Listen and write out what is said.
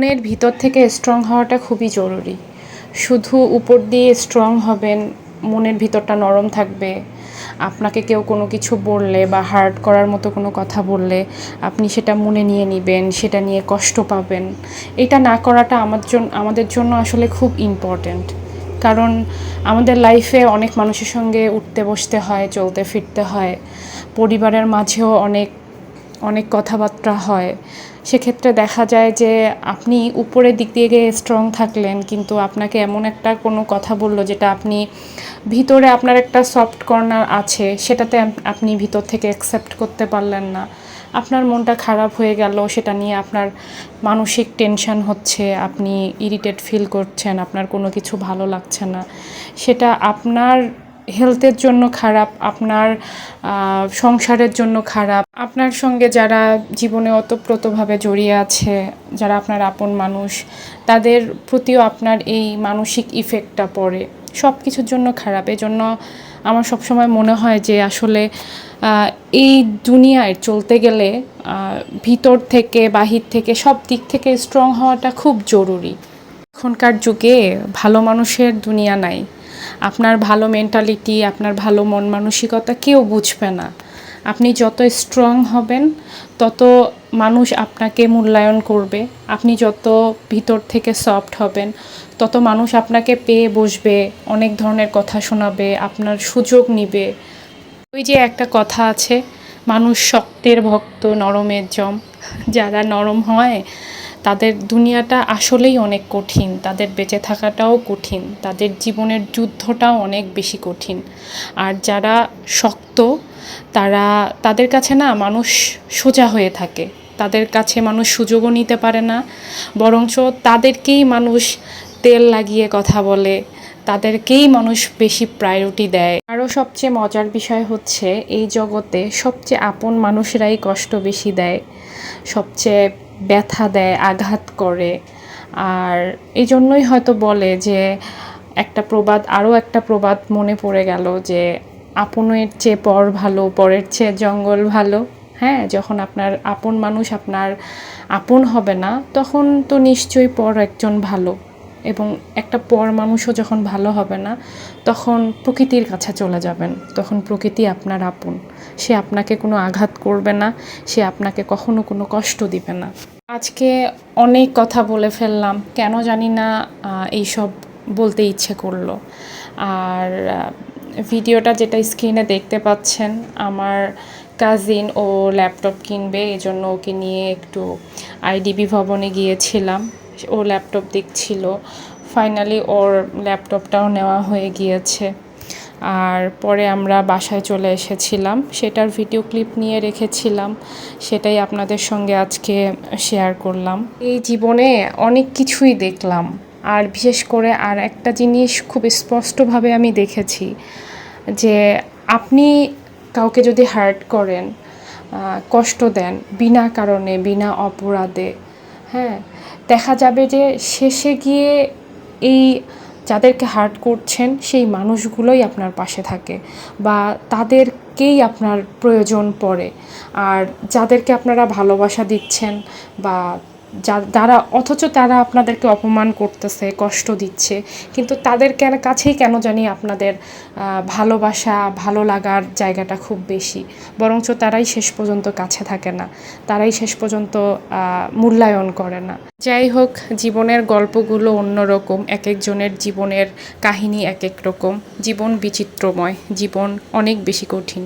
মনের ভিতর থেকে স্ট্রং হওয়াটা খুবই জরুরি। শুধু উপর দিয়ে স্ট্রং হবেন, মনের ভিতরটা নরম থাকবে। আপনাকে কেউ কোনো কিছু বললে বা হার্ট করার মতো কোনো কথা বললে, আপনি সেটা মনে নিয়ে নেবেন, সেটা নিয়ে কষ্ট পাবেন। এটা না করাটা আমার জন্য আমাদের জন্য আসলে খুব ইম্পর্ট্যান্ট কারণ আমাদের লাইফে অনেক মানুষের সঙ্গে উঠতে বসতে হয়, চলতে ফিরতে হয়। পরিবারের মাঝেও অনেক অনেক কথাবার্তা হয়। সেক্ষেত্রে দেখা যায় যে আপনি উপরের দিক দিয়ে গিয়ে স্ট্রং থাকলেন, কিন্তু আপনাকে এমন একটা কোনো কথা বলল যেটা আপনি ভিতরে আপনার একটা সফট কর্নার আছে, সেটাতে আপনি ভিতর থেকে অ্যাকসেপ্ট করতে পারলেন না। আপনার মনটা খারাপ হয়ে গেল, সেটা নিয়ে আপনার মানসিক টেনশন হচ্ছে, আপনি ইরিটেট ফিল করছেন, আপনার কোনো কিছু ভালো লাগছে না। সেটা আপনার হেলথের জন্য খারাপ, আপনার সংসারের জন্য খারাপ, আপনার সঙ্গে যারা জীবনে ওতপ্রোতভাবে জড়িয়ে আছে, যারা আপনার আপন মানুষ, তাদের প্রতিও আপনার এই মানসিক ইফেক্টটা পড়ে। সব কিছুর জন্য খারাপ। এজন্য আমার সবসময় মনে হয় যে আসলে এই দুনিয়ায় চলতে গেলে ভিতর থেকে, বাহির থেকে, সব দিক থেকে স্ট্রং হওয়াটা খুব জরুরি। এখনকার যুগে ভালো মানুষের দুনিয়া নাই। আপনার ভালো মেন্টালিটি আপনার ভালো মন মানসিকতা কেউ বুঝবে না। আপনি যত স্ট্রং হবেন, তত মানুষ আপনাকে মূল্যায়ন করবে। আপনি যত ভিতর থেকে সফট হবেন, তত মানুষ আপনাকে পেয়ে বসবে, অনেক ধরনের কথা শোনাবে, আপনার সুযোগ নিবে। ওই যে একটা কথা আছে, মানুষ শক্তের ভক্ত, নরমের জম। যারা নরম হয় তাদের দুনিয়াটা আসলেই অনেক কঠিন, তাদের বেঁচে থাকাটাও কঠিন, তাদের জীবনের যুদ্ধটাও অনেক বেশি কঠিন। আর যারা শক্ত, তারা, তাদের কাছে না মানুষ সোজা হয়ে থাকে, তাদের কাছে মানুষ সুযোগও নিতে পারে না, বরঞ্চ তাদেরকেই মানুষ তেল লাগিয়ে কথা বলে, তাদেরকেই মানুষ বেশি প্রায়োরিটি দেয়। আরও সবচেয়ে মজার বিষয় হচ্ছে, এই জগতে সবচেয়ে আপন মানুষরাই কষ্ট বেশি দেয়, সবচেয়ে ব্যথা দেয়, আঘাত করে। আর এই জন্যই হয়তো বলে যে, একটা প্রবাদ, আরও একটা প্রবাদ মনে পড়ে গেল যে, আপনের চেয়ে পর ভালো, পরের চেয়ে জঙ্গল ভালো। হ্যাঁ যখন আপনার আপন মানুষ, আপনার আপন হবে না, তখন তো নিশ্চয়ই পর একজন ভালো। এবং একটা পর মানুষও যখন ভালো হবে না, তখন প্রকৃতির কাছে চলে যাবেন। তখন প্রকৃতি আপনার আপন। সে আপনাকে কোনো আঘাত করবে না, সে আপনাকে কখনো কোনো কষ্ট দিবে না। আজকে অনেক কথা বলে ফেললাম, কেন জানি না এইসব বলতে ইচ্ছে করল। আর ভিডিওটা যেটা স্ক্রিনে দেখতে পাচ্ছেন, আমার কাজিন ও ল্যাপটপ কিনবে, এজন্য ওকে নিয়ে একটু আইডিবি ভবনে গিয়েছিলাম। ও ল্যাপটপ দেখছিল। ফাইনালি ওর ল্যাপটপটাও নেওয়া হয়ে গিয়েছে। আর পরে আমরা বাসায় চলে এসেছিলাম। সেটার ভিডিও ক্লিপ নিয়ে রেখেছিলাম। সেটাই আপনাদের সঙ্গে আজকে শেয়ার করলাম। এই জীবনে অনেক কিছুই দেখলাম। আর বিশেষ করে আর একটা জিনিস খুব স্পষ্টভাবে আমি দেখেছি যে আপনি কাউকে যদি হার্ট করেন কষ্ট দেন, বিনা কারণে, বিনা অপরাধে হ্যাঁ দেখা যাবে যে শেষে গিয়ে এই যাদেরকে হার্ট করছেন, সেই মানুষগুলোই আপনার পাশে থাকে বা তাদেরকেই আপনার প্রয়োজন পড়ে। আর যাদেরকে আপনারা ভালোবাসা দিচ্ছেন বা যারা, অথচ তারা আপনাদেরকে অপমান করতেছে, কষ্ট দিচ্ছে। কিন্তু তাদের কেন, কাছেই কেন জানি আপনাদের ভালোবাসা, ভালো লাগার জায়গাটা খুব বেশি। বরঞ্চ তারাই শেষ পর্যন্ত কাছে থাকে না। তারাই শেষ পর্যন্ত মূল্যায়ন করে না। যাই হোক, জীবনের গল্পগুলো অন্যরকম এক একজনের জীবনের কাহিনী এক এক রকম। জীবন বিচিত্রময়, জীবন অনেক বেশি কঠিন।